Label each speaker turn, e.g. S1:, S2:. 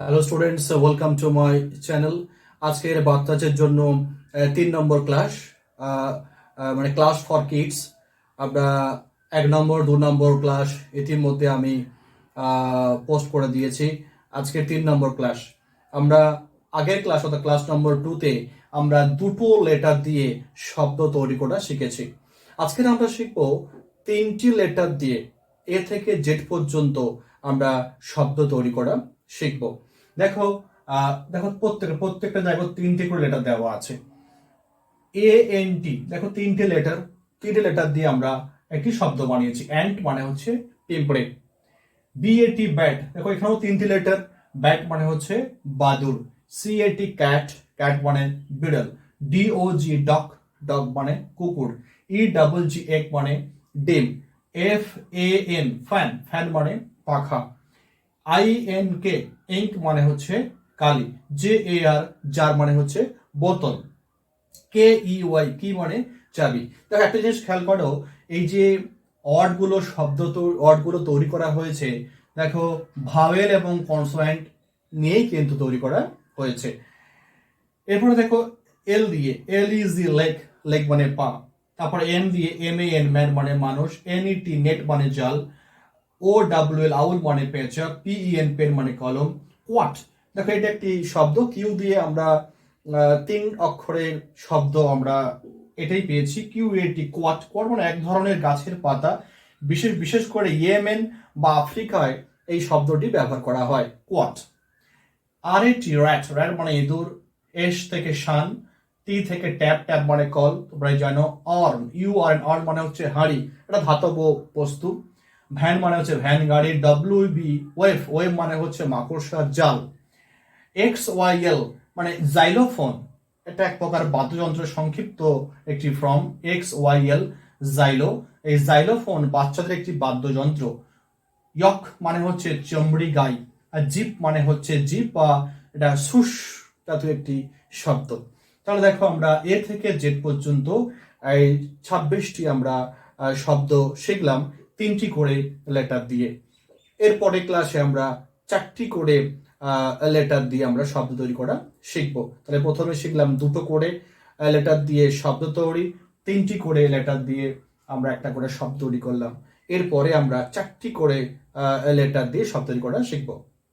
S1: Hello students welcome to my channel আজকের বাচ্চাদের জন্য তিন নম্বর ক্লাস মানে ক্লাস ফর কিডস আমরা এক নম্বর, দু নম্বর ক্লাস ইতিমধ্যে আমি পোস্ট করে দিয়েছি আজকে তিন নম্বর ক্লাস আমরা আগের ক্লাস অর্থাৎ ক্লাস নম্বর টুতে আমরা দুটো লেটার দিয়ে শব্দ তৈরি করা শিখেছি। আজকে আমরা শিখব তিনটি লেটার দিয়ে এ থেকে জেড পর্যন্ত আমরা শব্দ তৈরি করা শিখব। দেখো দেখো প্রত্যেক, প্রত্যেকটা জায়গায় তিনটে করে লেটার দেওয়া আছে। এ এন টি দেখো তিনটে লেটার তিনটে লেটার দিয়ে আমরা একটি শব্দ বানিয়েছি। অ্যান্ট মানে হচ্ছে পিঁপড়ে বি এ টি ব্যাট দেখো এখানেও তিনটি লেটার ব্যাট মানে হচ্ছে বাদুর C A T cat cat মানে বিড়াল। D O G dog dog মানে কুকুর। ই ডাবল জি এক মানে ডিম। F A N fan fan মানে পাখা। আই এন কে ইঙ্ক মানে হচ্ছে কালি জে এ আর যার মানে হচ্ছে বোতল কে ই ওয়াই কি মানে চাবি। দেখো, একটা জিনিস খেয়াল করো, এই যে অডগুলো শব্দ অডগুলো তৈরি করা হয়েছে, দেখো ভাওয়েল এবং কনসোনেন্ট নিয়েই কিন্তু তৈরি করা হয়েছে। এরপরে দেখো এল দিয়ে L is the leg leg মানে পা, তারপরে এম দিয়ে এম এ এন ম্যান মানে মানুষ এন ই টি নেট মানে জাল ও ডাব্লিউ এল আউল মানে পেঁচা পিই এন পেন মানে কলম কোয়াট দেখো, এটা একটি শব্দ কিউ দিয়ে আমরা তিন অক্ষরের শব্দ আমরা এটাই পেয়েছি কিউ এ টি কোয়াট কোয়াট মানে এক ধরনের গাছের পাতা, বিশেষ বিশেষ করে ইয়েমেন বা আফ্রিকায় এই শব্দটি ব্যবহার করা হয় কোয়াট আর এ টি র্যাট র্যাট মানে ইঁদুর এস থেকে শান টি থেকে ট্যাপ ট্যাপ মানে কল তোমরা জানো অর্ন ইউ আর অর্ন মানে হচ্ছে হাঁড়ি, এটা ধাতব বস্তু। ভ্যান মানে হচ্ছে ভ্যান গাড়ি ডব্লিউ বি ওয়েভ ওয়েভ মানে হচ্ছে মাকড়সার জাল। এক্স ওয়াই এল মানে জাইলোফোন এটা এক প্রকার বাদ্যযন্ত্রের সংক্ষিপ্ত একটি form X Y L xylo এই জাইলোফোন বাচ্চাদের একটি বাদ্যযন্ত্র। ইয়ক মানে হচ্ছে চমড়ি গাই, আর জিপ মানে হচ্ছে জিপ, বা এটা সুস জাতীয় একটি শব্দ। তাহলে দেখো আমরা এ থেকে জেড পর্যন্ত এই ছাব্বিশটি আমরা শব্দ শিখলাম। তিনটি করে লেটার দিয়ে। এরপরে ক্লাসে আমরা চারটি করে লেটার দিয়ে আমরা শব্দ তৈরি করা শিখব। তাহলে প্রথমে শিখলাম দুটো করে লেটার দিয়ে শব্দ তৈরি, তিনটি করে লেটার দিয়ে আমরা একটা করে শব্দ তৈরি করলাম। এরপরে আমরা চারটি করে লেটার দিয়ে শব্দ তৈরি করা শিখব।